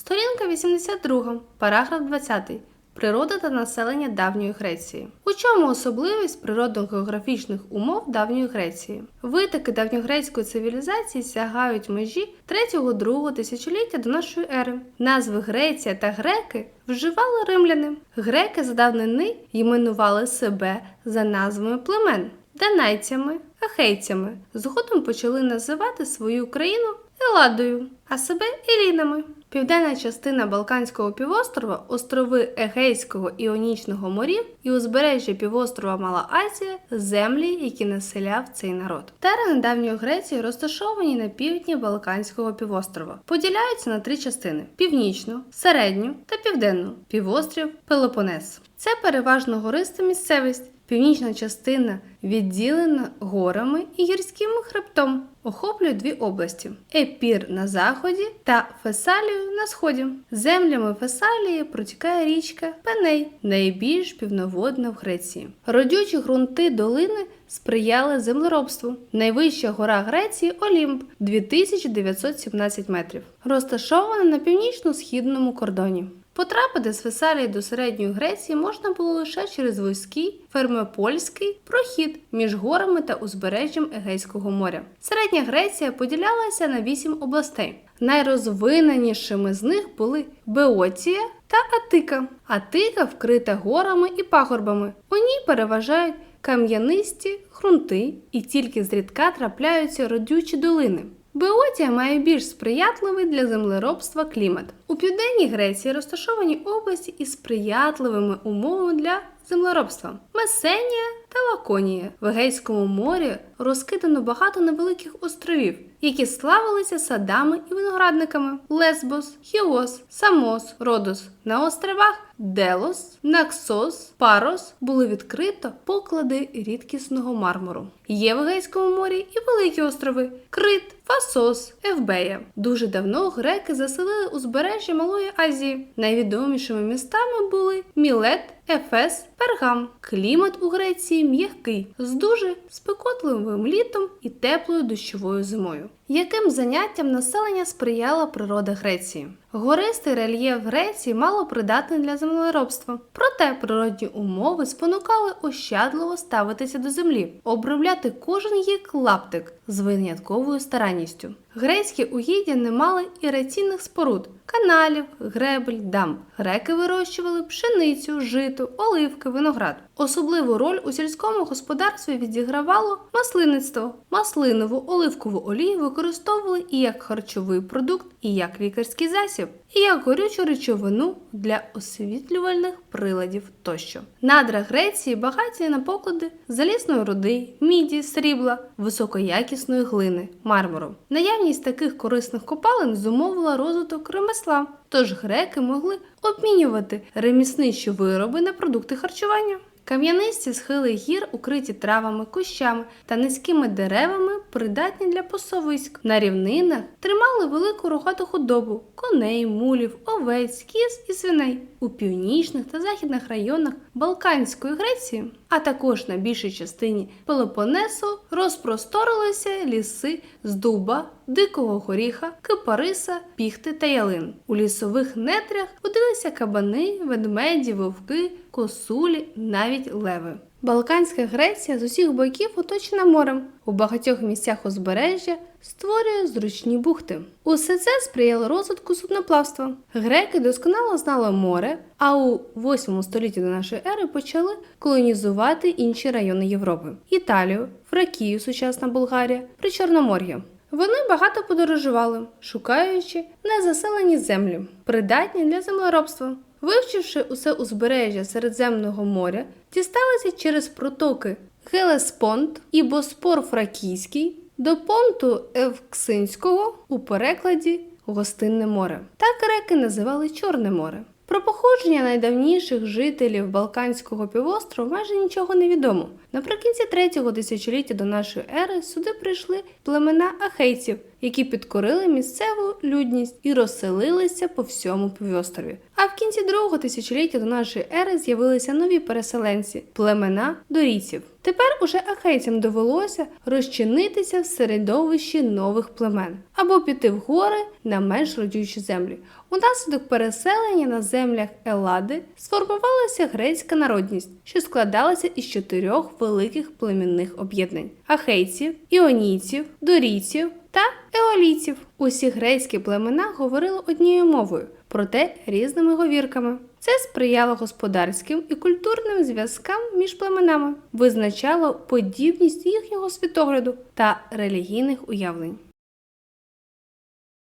Сторінка 82, параграф 20. Природа та населення давньої Греції. У чому особливість природно-географічних умов давньої Греції? Витоки давньогрецької цивілізації сягають межі 3-2 тисячоліття до нашої ери. Назви Греція та греки вживали римляни. Греки з давнини іменували себе за назвами племен данайцями, ахейцями. Згодом почали називати свою країну Еладою, а себе Елінами. Південна частина Балканського півострова, острови Егейського і Іонічного морів і узбережжя півострова Мала Азія землі, які населяв цей народ. Терени давньої Греції розташовані на півдні Балканського півострова. Поділяються на три частини: північну, середню та південну півострів Пелопонес. Це переважно гориста місцевість. Північна частина відділена горами і гірським хребтом, охоплює дві області: Епір на заході та Фесалію на сході. Землями Фесалії протікає річка Пеней, найбільш півноводна в Греції. Родючі ґрунти долини сприяли землеробству. Найвища гора Греції Олімп 2917 метрів, розташована на північно-східному кордоні. Потрапити з Фесалії до середньої Греції можна було лише через вузький фермопольський прохід між горами та узбережжям Егейського моря. Середня Греція поділялася на вісім областей. Найрозвиненішими з них були Беотія та Атика. Атика вкрита горами і пагорбами. У ній переважають кам'янисті ґрунти і тільки зрідка трапляються родючі долини. Беотія має більш сприятливий для землеробства клімат. У південній Греції розташовані області із сприятливими умовами для землеробства. Месенія та Лаконія. В Егейському морі розкидано багато невеликих островів, які славилися садами і виноградниками: Лесбос, Хіос, Самос, Родос. На островах Делос, Наксос, Парос були відкрито поклади рідкісного мармуру. Є в Егейському морі і великі острови Крит, Фасос, Евбея. Дуже давно греки заселили узбережжя Малої Азії. Найвідомішими містами були Мілет, Ефес, Пергам. Клімат у Греції м'який, з дуже спекотливим літом і теплою дощовою зимою. Яким заняттям населення сприяла природа Греції? Гористий рельєф Греції мало придатний для землеробства. Проте природні умови спонукали ощадливо ставитися до землі, обробляти кожен її клаптик з винятковою старанністю. Грецькі угіддя не мали іраційних споруд, каналів, гребель, дамб. Греки вирощували пшеницю, жито, оливки, виноград. Особливу роль у сільському господарстві відігравало маслинництво. Маслинову оливкову олію використовували і як харчовий продукт, і як лікарський засіб, і як горючу речовину для освітлювальних приладів тощо. Надра Греції багаті на поклади залізної руди, міді, срібла, високоякісної глини, мармуру. Наявність таких корисних копалин зумовила розвиток ремесла, тож греки могли обмінювати ремісничі вироби на продукти харчування. Кам'янисті схили гір, укриті травами, кущами та низькими деревами, придатні для посовиськ. На рівнинах тримали велику рогату худобу коней, мулів, овець, кіз і свиней. У північних та західних районах Балканської Греції, а також на більшій частині Пелопонесу розпросторилися ліси з дуба, дикого горіха, кипариса, піхти та ялин. У лісових нетрях водилися кабани, ведмеді, вовки, косулі, навіть леви. Балканська Греція з усіх боків оточена морем. У багатьох місцях узбережжя створює зручні бухти. Усе це сприяло розвитку судноплавства. Греки досконало знали море, а у 8 столітті до нашої ери почали колонізувати інші райони Європи: Італію, Фракію, сучасна Болгарія, Причорномор'я. Вони багато подорожували, шукаючи незаселені землі, придатні для землеробства. Вивчивши усе узбережжя Середземного моря, дісталися через протоки Гелеспонт і Боспор Фракійський до понту Евксинського у перекладі Гостинне море. Так греки називали Чорне море. Про походження найдавніших жителів Балканського півострова майже нічого не відомо. Наприкінці третього тисячоліття до нашої ери сюди прийшли племена ахейців, які підкорили місцеву людність і розселилися по всьому півострові. А в кінці другого тисячоліття до нашої ери з'явилися нові переселенці племена дорійців. Тепер уже ахейцям довелося розчинитися в середовищі нових племен або піти в гори на менш родючі землі. Унаслідок переселення на землях Елади сформувалася грецька народність, що складалася із чотирьох великих племінних об'єднань: ахейців, іонійців, дорійців та Еоліців Усі грецькі племена говорили однією мовою, проте різними говірками. Це сприяло господарським і культурним зв'язкам між племенами, визначало подібність їхнього світогляду та релігійних уявлень.